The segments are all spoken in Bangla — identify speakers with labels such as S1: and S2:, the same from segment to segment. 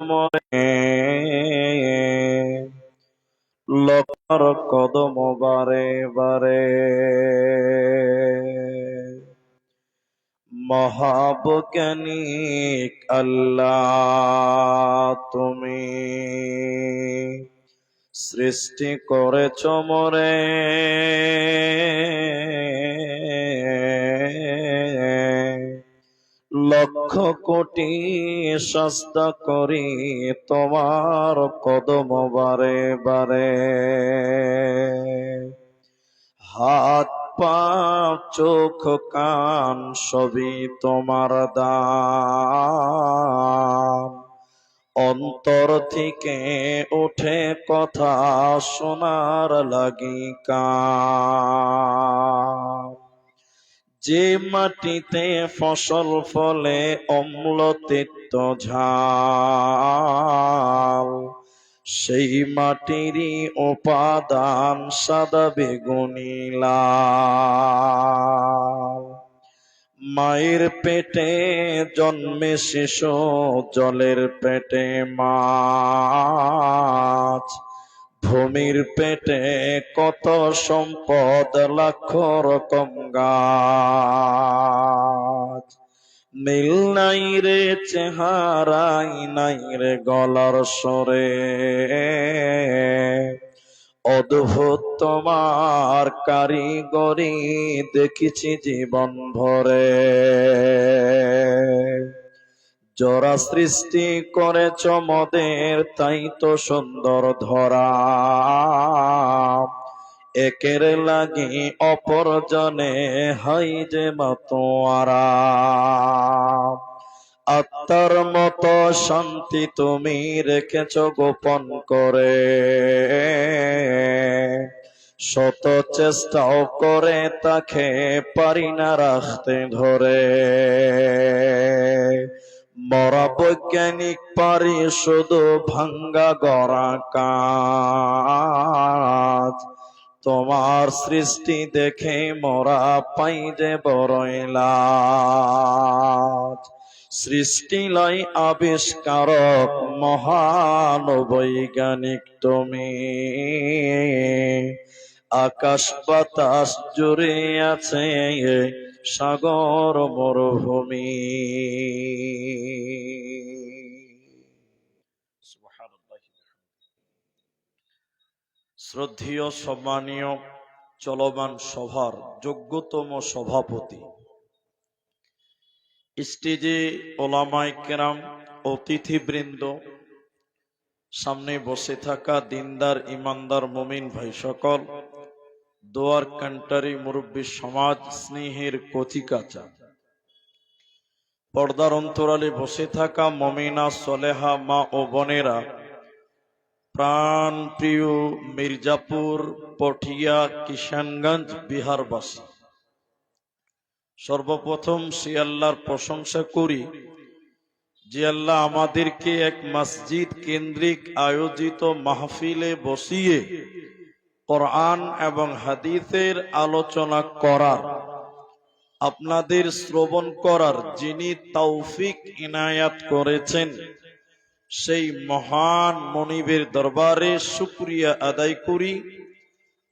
S1: মরে লক্ষর কদম বারে বারে। মহাবজ্ঞানিক আল্লাহ তুমি সৃষ্টি করেছ মরে। কোটি সস্তা করি তোমার কদম বারে বারে। হাত, পা, চোখ, কান সবই তোমার দান। অন্তর থেকে ওঠে কথা শোনার লাগি কান। যে মাটিতে ফসল ফলে অম্ল তিক্ত ঝাল সেই মাটিরই উপাদান সাদা বেগুনি লাল। মায়ের পেটে জন্মে শিশু, জলের পেটে মাছ। ভূমির পেটে কত সম্পদ লাখ রকম গাছ। মিল নাই রে, চেহারাই নাই রে, গলার সরে অদ্ভুত তোমার কারিগরি, দেখিছি জীবন ভরে। জরা সৃষ্টি করেছ মদের, তাই তো সুন্দর ধরা। একের লাগি অপরজনে হাই যে মতোয়ারা। আত্মার মতো শান্তি তুমি রেখেছ গোপন করে। শত চেষ্টাও করে তাকে পারি না রাখতে ধরে। মরা বৈজ্ঞানিক পারি শুধু ভাঙ্গা গড়া কাজ তোমার সৃষ্টি দেখে মরা পাই যে বড়ই সৃষ্টি লাই আবিষ্কারক মহান বৈজ্ঞানিক তুমি। আকাশ বাতাস জুড়ে আছে সাগর মরুভূমি। শ্রদ্ধেয় সম্মানীয় চলমান সভার যোগ্যতম সভাপতি, স্টেজে ওলামাই কেরাম, অতিথিবৃন্দ, সামনে বসে থাকা দিনদার, ইমানদার, মমিন ভাই সকল দোয়ার কান্টারি মুরব্বী সমাজ স্নেহের কচিকাচা পর্দার অন্তরালে বসে থাকা মমিনা, সলেহা, মা ও বোনেরা প্রাণ প্রিয় মির্জাপুর পটিয়া কিষানগঞ্জ, বিহারবাসী। সর্বপ্রথম সে আল্লাহর প্রশংসা করি যে আল্লাহ আমাদেরকে এক মসজিদ কেন্দ্রিক আয়োজিত মাহফিলে বসিয়ে কোরআন এবং হাদিসের আলোচনা করার, আপনাদের শ্রবণ করার যিনি তৌফিক ইনায়াত করেছেন, সেই মহান মনিবের দরবারে শুক্রিয়া আদায় করি।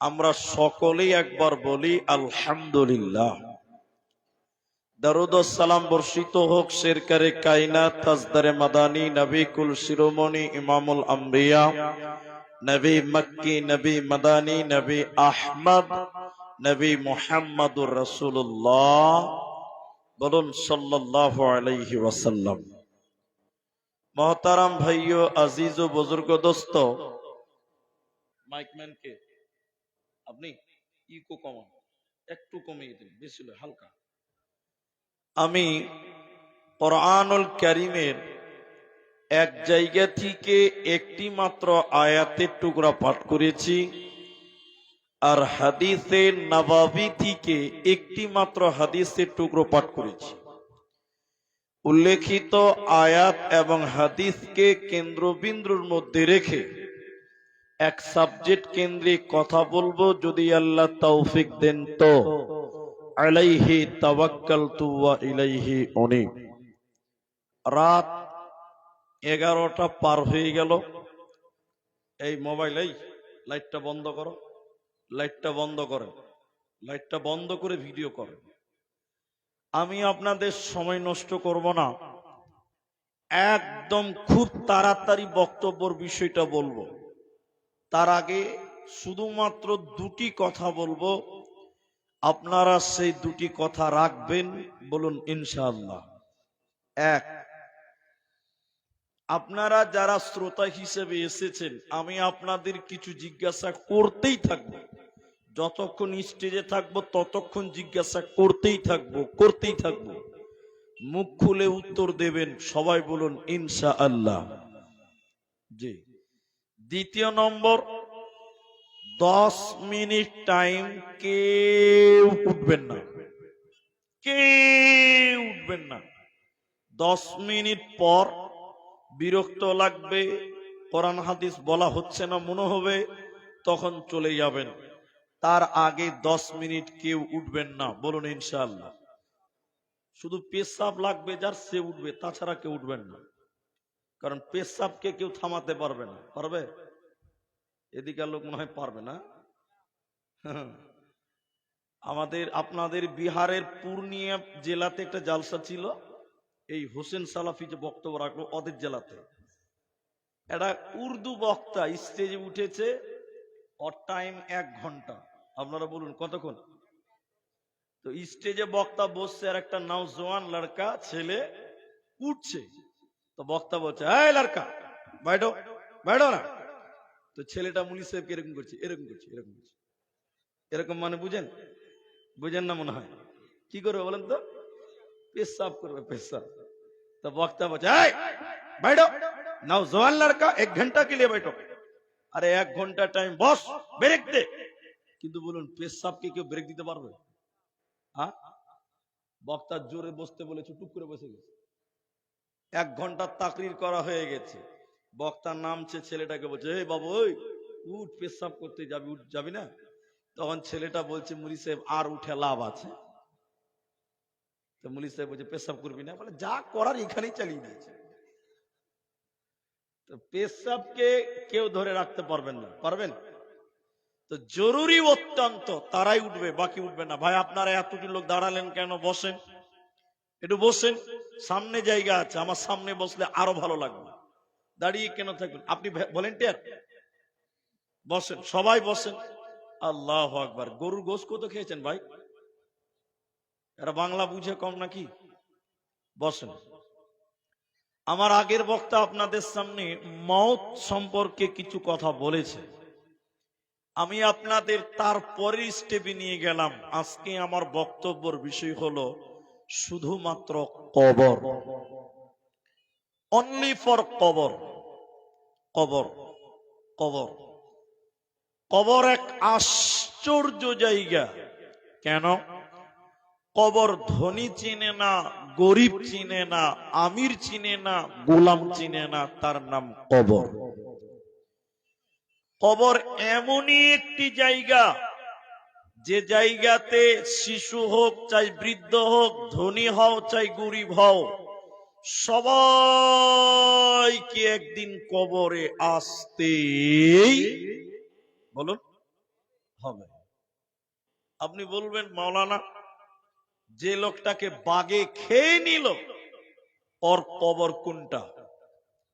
S1: আমরা সকলেই একবার বলি, আলহামদুলিল্লাহ। দারুদ সালাম বর্ষিত হোক শেরকারে কাইনাত তাজদারে মাদানী নবী কুল শিরোমণি, ইমামুল আম্বিয়া নবী মক্কি, নবী মাদানী, নবী আহমদ, নবী মোহাম্মদুর রসুল্লাহ বলুন সাল্লাহ আলাইহি ওয়াসাল্লাম। মহতারাম ভাইও আজিজ ও বুজুর্গ, দোস্ত মাইকম্যান কে আপনি ইকো কমান, একটু কমিয়ে দিন, বেশি হলে হালকা। আমি কোরআনুল করিমের এক জায়গা থেকে একটি মাত্র আয়াতের টুকরা পাঠ করেছি। আর হাদিসের নবাবি থেকে একটি মাত্র হাদিসের টুকরো পাঠ করেছি। উল্লেখিত আয়াত এবং হাদিসকে কেন্দ্রবিন্দুর মধ্যে রেখে এক সাবজেক্ট কেন্দ্রিক কথা বলব যদি আল্লাহ তৌফিক দেন তো। আলাইহি তাওয়াক্কালতু ওয়া ইলাইহি উনীব। রাত এগারোটা পার হয়ে গেল। এই মোবাইল এই লাইটটা বন্ধ করো। লাইটটা বন্ধ করেন লাইটটা বন্ধ করে ভিডিও করেন আমি আপনাদের সময় নষ্ট করব না। একদম খুব তাড়াতাড়ি বক্তব্যর বিষয়টা বলব। তার আগে শুধুমাত্র দুটি কথা বলব। আপনারা সেই দুটি কথা রাখবেন, বলুন ইনশাআল্লাহ। এক আপনারা যারা শ্রোতা হিসেবে এসেছেন, আমি আপনাদের কিছু জিজ্ঞাসা করতেই থাকব। যতক্ষণ স্টেজে থাকব, ততক্ষণ জিজ্ঞাসা করতেই থাকব করতেই থাকব। মুখ খুলে উত্তর দেবেন, সবাই বলুন ইনশা আল্লাহ জি। দ্বিতীয় নম্বর, দশ মিনিট টাইম কেউ উঠবেন না। কেউ উঠবেন না। দশ মিনিট পর বিরক্ত লাগবে, কোরআন হাদিস বলা হচ্ছে না, মনে হবে তখন চলে যাবেন। তার আগে দশ মিনিট কেউ উঠবেন না, বলুন ইনশাল্লাহ শুধু পেশাব লাগবে যার সে উঠবে, তাছাড়া কেউ উঠবেন না। কারণ পেশাবকে কেউ থামাতে পারবে না, পারবে? এদিকার লোক মনে হয় পারবে না। আমাদের, আপনাদের বিহারের পূর্ণিয়া জেলাতে একটা জালসা ছিল এই হোসেন সালাফি যে বক্তব্য রাখল অদের জেলাতে। একটা উর্দু বক্তা, স্টেজে উঠেছে ওর টাইম এক ঘণ্টা। আপনারা বলুন কতক্ষণ? তো স্টেজে বক্তা বসছে, আর একটা নওজোয়ান লড়কা ছেলে উঠছে। তো বক্তা বলছে, এই লড়কা, বাইডো বাইডো না। তো ছেলেটা মুলি সাহেবকে এরকম করছে এরকম করছে এরকম করছে। এরকম মানে বুঝেন? বুঝেন না মনে হয়। কি করবে বলেন তো? পেশাব করবে পেশাব तो वक्ता बचा "ऐ, बैठो नौजवान लड़का एक घंटा के लिए बैठो আরে এক ঘন্টা টাইম বস ব্রেক দে কিন্তু বলুন পেশাবকে কেউ ব্রেক দিতে পারবে হ্যাঁ বক্তা জোরে বসতে বলেছে টুক করে বসে গেছে এক ঘন্টা তাকরির করা হয়ে গেছে বক্তার নামছে ছেলেটাকে বলছে এই বাবু ওই উঠ পেশাব করতে যাবি উঠ যাবি না তখন ছেলেটা বলছে মুড়ি সাহেব আর উঠে লাভ আছে তো মুলি সাহেব বলছে, পেশাব করবি না? বলে, যা করার এখানেই চালিয়ে দিয়েছে। তো পেশাবকে কেউ ধরে রাখতে পারবেন না। পারবেন? তো জরুরি অত্যন্ত, তারাই উঠবে, বাকি উঠবে না। ভাই, আপনারা এতটি লোক দাঁড়ালেন কেন? বসেন। একটু বসেন। সামনে জায়গা আছে, আমার সামনে বসলে আরও ভালো লাগবে। দাঁড়িয়ে কেন থাকবেন? আপনি ভলেন্টিয়ার? বসেন, সবাই বসেন। আল্লাহ আকবার। গরুর গোস কত খেয়েছেন ভাই? এরা বাংলা বুঝে কম নাকি? বসেন। আমার আগের বক্তা আপনাদের সামনে মত সম্পর্কে কিছু কথা বলেছে। আমি আপনাদের তার পরের স্টেপে নিয়ে গেলাম। আজকে আমার বক্তব্যর বিষয় হলো শুধুমাত্র কবর। অনলি ফর কবর। কবর। কবর। কবর এক আশ্চর্য জায়গা। কেন? কবর ধনী চিনে না, গরিব চিনে না, আমির চিনে না, গোলাম চিনে না, তার নাম কবর। কবর এমনই একটি জায়গা, যে জায়গাতে শিশু হোক, চাই বৃদ্ধ হোক, ধনী হও, চাই গরিব হও, সবাইকে একদিন কবরে আসতে বলুন, হবে। আপনি বলবেন, মাওলানা যে লোকটাকে বাগে খেয়ে নিল, ওর কবর কোনটা?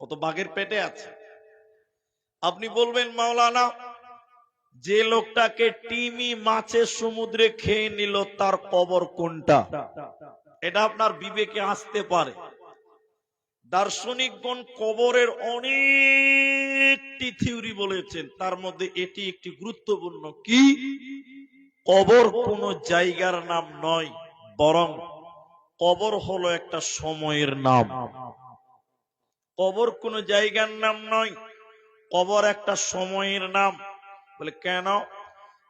S1: ও তো বাঘের পেটে আছে। আপনি বলবেন, মাওলানা, যে লোকটাকে টিমি মাছের সমুদ্রে খেয়ে নিল, তার কবর কোনটা? এটা আপনার বিবেকে আসতে পারে। দার্শনিকগণ কবরের অনেকটি থিওরি বলেছেন, তার মধ্যে এটি একটি গুরুত্বপূর্ণ। কি? কবর কোন জায়গার নাম নয়। বরং কবর হলো একটা সময়ের নাম। কবর কোন জায়গার নাম নয়, কবর একটা সময়ের নাম। বলে, কেন?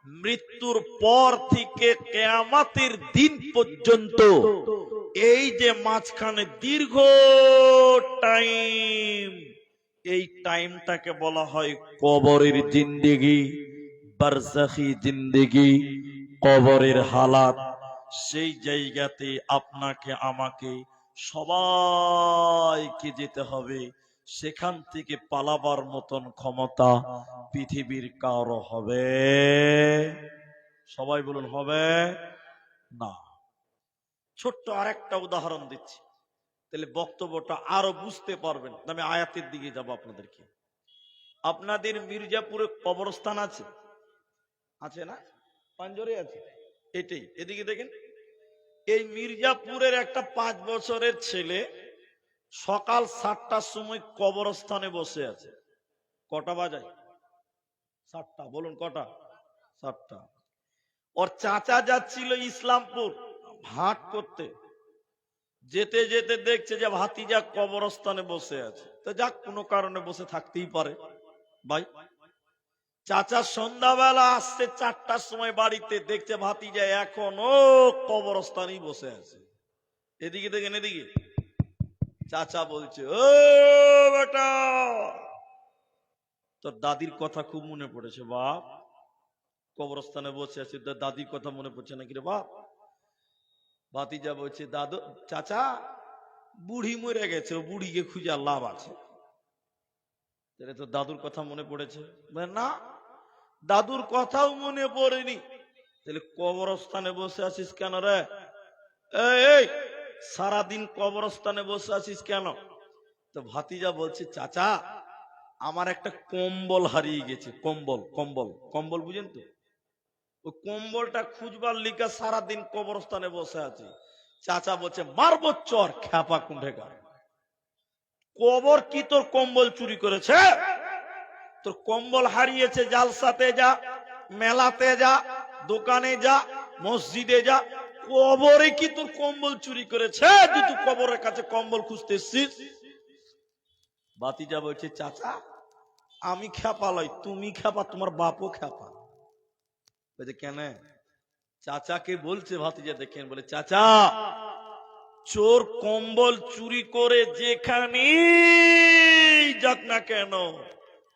S1: মৃত্যুর পর থেকে কেয়ামাতের দিন পর্যন্ত এই যে মাঝখানে দীর্ঘ টাইম, এই টাইমটাকে বলা হয় কবরের জিন্দেগি, বারজাখি জিন্দেগি, কবরের হালাত। সেই জায়গাতে আপনাকে, আমাকে সবাইকে যেতে হবে। সেখান থেকে পালাবার মতন ক্ষমতা পৃথিবীর কারও হবে? সবাই বলুন, হবে? না। ছোট্ট আরেকটা উদাহরণ দিচ্ছি। তাহলে বক্তব্যটা আরও বুঝতে পারবেন। আমি আয়াতের দিকে যাব আপনাদেরকে। আপনাদের মির্জাপুরে কবরস্থান আছে? আছে না? পাঞ্জরে আছে? এটাই। এদিকে দেখেন। এই মির্জাপুরের একটা পাঁচ বছরের ছেলে সকাল সাতটার সময় কবরস্থানে বসে আছে। কটা বাজায়? সাতটা। বলুন কটা? সাতটা। ওর চাচা যাচ্ছিল ইসলামপুর হাট করতে। যেতে যেতে দেখছে যে ভাতিজা কবরস্থানে বসে আছে। তো যাক, কোনো কারণে বসে থাকতেই পারে। ভাই চাচা সন্ধ্যাবেলা আসছে চারটার সময় বাড়িতে, দেখছে ভাতিজা এখনও কবরস্থানেই বসে আছে। এদিকে দেখেন, এদিকে। চাচা বলছে, ও বেটা, তোর দাদির কথা খুব মনে পড়েছে, বাপ। কবরস্থানে বসে আছে দাদির কথা মনে পড়ছে নাকি রে, বাপ? ভাতিজা বলছে, দাদু, চাচা, বুড়ি মরে গেছে বুড়িকে খুঁজে লাভ আছে। তো দাদুর কথা মনে পড়েছে? না দাদুর কথাও মনে পড়েনি। তাহলে কবরস্থানে বসে আছিস কেন রে? এই, সারাদিন কবরস্থানে বসে আছিস কেন? তো ভাতিজা বলছে চাচা আমার একটা কম্বল হারিয়ে গেছে। কম্বল কম্বল কম্বল বুঝেন তো? ওই কম্বলটা খুঁজবার লিখা সারাদিন কবরস্থানে বসে আছে। চাচা বলছে মারবো চর খ্যাপা কুণ্ঠেকার কবর কি তোর কম্বল চুরি করেছে? তোর কম্বল হারিয়েছে, জালসাতে যা, মেলাতে যা, দোকানে যা, মসজিদে যা, কবরে কি তোর কম্বল চুরি করেছে? তুই কবরের কাছে কম্বল খুঁজতে এসছিস? বাতিজা বলছে, চাচা, আমি খ্যাপা লয়, তুমি খ্যাপা, তোমার বাপও খ্যাপা। বলছে, কেন? চাচাকে বলছে, ভাতিজা দেখেন, বলে, চাচা, চোর কম্বল চুরি করে যেখানে যাক না কেন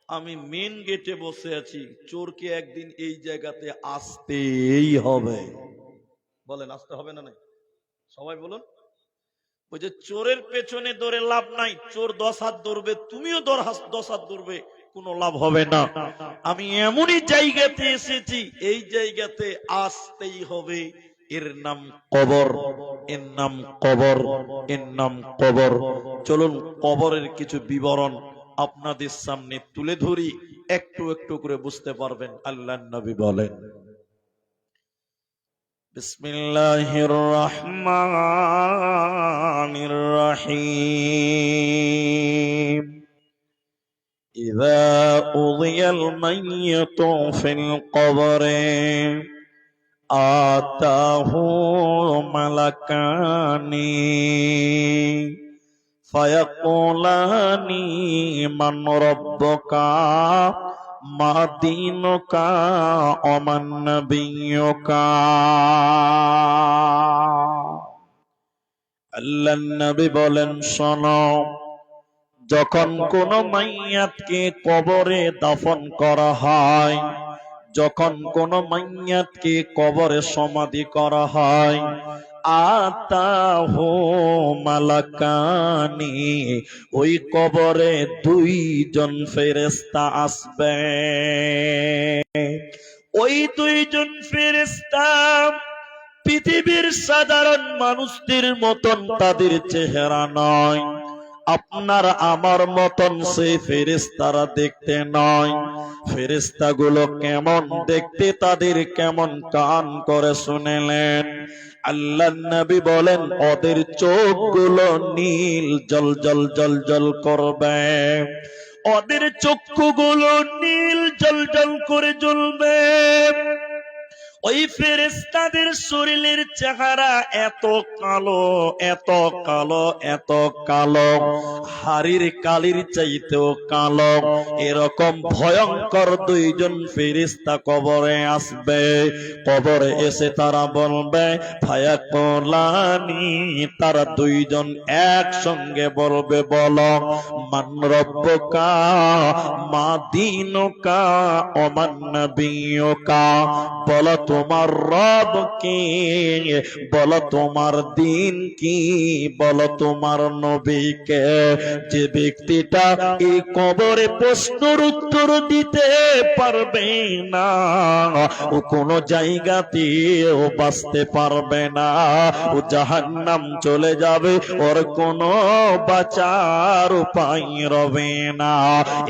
S1: আমি মেন গেটে বসে আছি, চোরকে একদিন এই জায়গাতে আসতেই হবে। বলেন, আসতে হবে না নাই? সবাই বলুন। ওই যে চোরের পেছনে দৌড়ে লাভ নাই, চোর দশ হাত দৌড়বে, তুমিও দশ হাত দৌড়বে, কোনো লাভ হবে না। আমি এমনই জায়গাতে এসেছি, এই জায়গাতে আসতেই হবে। এর নাম কবর, এর নাম কবর, এর নাম কবর। চলুন কবরের কিছু বিবরণ আপনাদের সামনে তুলে ধরি একটু একটু করে বুঝতে পারবেন আল্লাহ নবী বলেন বিসমিল্লাহির রহমানির রহিম إذا أضي الميت في القبر آتاه ملكان ফয়কুলানি মান রব্বকা মা দীনুকা অমান নবিয়ুকা। আল্লাহ নবী বলেন, শোনো, যখন কোন মাইয়াতকে কবরে দাফন করা হয়, যখন কোন মাইয়াতকে কবরে সমাধি করা হয় আতাহু মালাকানি, ওই কবরে দুইজন ফেরেস্তা আসবে। ওই দুইজন ফেরেস্তা পৃথিবীর সাধারণ মানুষদের মতন তাদের চেহারা নয়। আপনার আমার মতন সেই ফেরেস্তারা দেখতে নয়। ফেরেস্তা গুলো কেমন দেখতে, তাদের কেমন কান করে শুনেলেন। আল্লাহ নবী বলেন, ওদের চোখগুলো নীল, জল জল জল জল করবে। ওদের চক্ষুগুলো নীল, জল জল করে জ্বলবে। ওই ফেরেস্তাদের শরীরের চেহারা এত কালো এত কালো এত কালো। হাড়ির কালির চাইতেও কালো। এরকম ভয়ঙ্কর দুইজন ফেরিস্তা কবরে আসবে। কবরে এসে তারা বলবে ভায়া কলানি তারা দুইজন একসঙ্গে বলবে, বলো মান রব্বকা মা দিনকা অমান নবিয়কা বলো তোমার রব কি বলো তোমার দিন কি? বলো তোমার নবীকে। যে ব্যক্তিটা এই কবরে প্রশ্নের উত্তর দিতে পারবে না, ও কোনো জায়গাতে ও বাঁচতে পারবে না, ও জাহান্নাম চলে যাবে, ওর কোনো বাঁচার উপায় রবে না।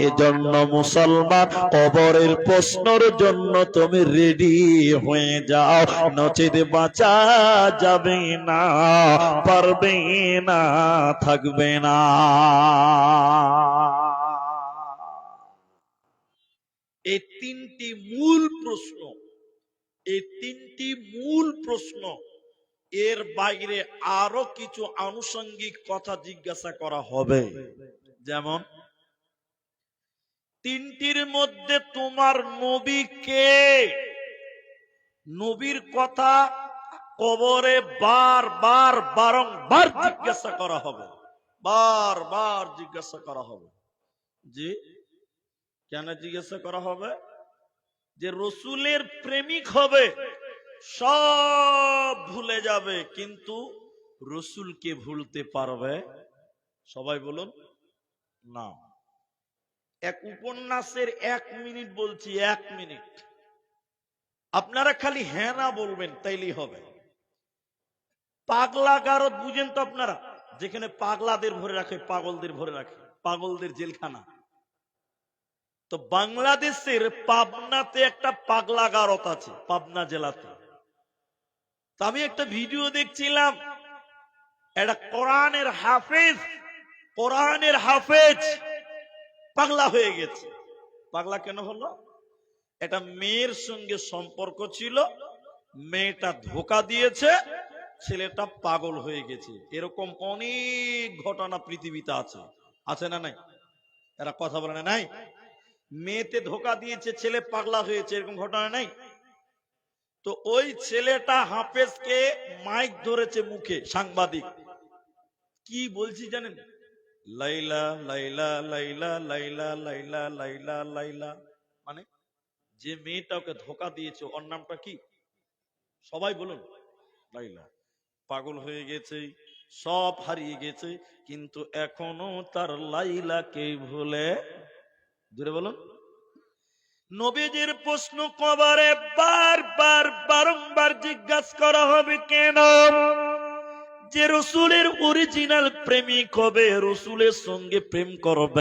S1: এজন্য মুসলমান কবরের প্রশ্নের জন্য তুমি রেডি হয়ে যাও নচেত বাঁচা যাবে না, পারবে না, থাকবে না। এই তিনটি মূল প্রশ্ন, এই তিনটি মূল প্রশ্ন, এর বাইরে আরও কিছু আনুষঙ্গিক কথা জিজ্ঞাসা করা হবে। যেমন, তিনটির মধ্যে তোমার নবী কে? নবীর কথা কবরে বার বার, বারংবার জিজ্ঞাসা করা হবে। বার বার জিজ্ঞাসা করা হবে। জি, কেন জিজ্ঞাসা করা হবে? যে রসুলের প্রেমিক হবে, সব ভুলে যাবে, কিন্তু রসুলকে ভুলতে পারবে? সবাই বলুন, না। এক উপন্যাসের এক মিনিট বলছি, এক মিনিট। আপনারা খালি হ্যাঁ না বলবেন, তাইলেই হবে। পাগলা গারদ বুঝেন তো আপনারা, যেখানে পাগলাদের ভরে রাখে, পাগলদের ভরে রাখে, পাগলদের জেলখানা। তো বাংলাদেশের পাবনাতে একটা পাগলা গারত আছে, পাবনা জেলাতে। আমি একটা ভিডিও দেখছিলাম, একটা কোরআনের হাফেজ কোরআনের হাফেজ পাগলা হয়ে গেছে। পাগলা কেন হলো? একটা মেয়ের সঙ্গে সম্পর্ক ছিল, মেয়েটা ধোকা দিয়েছে, ছেলেটা পাগল হয়ে গেছে। এরকম অনেক ঘটনা পৃথিবীতে আছে। আছে না নাই? এরা কথা বলে না নাই? মেয়েতে ধোকা দিয়েছে, ছেলে পাগলা হয়েছে, এরকম ঘটনা নাই? তো ওই ছেলেটা হাফেজকে মাইক ধরেছে মুখে, সাংবাদিক। কি বলছি জানেন? লাইলা লাইলা লাইলা লাইলা লাইলা লাইলা লাইলা যে মেয়েটা ওকে ধোকা দিয়েছে ওর নামটা কি? সবাই বলুন। লাইলা পাগল হয়ে গেছে সব হারিয়ে গেছে কিন্তু এখনও তার লাইলাকে ভুলে দূরে বলুন। নবীজির প্রশ্ন কবারে বারবার বারংবার জিজ্ঞাসা করা হবে কেন? যে রসুলের অরিজিনাল প্রেমিক হবে রসুলের সঙ্গে প্রেম করবে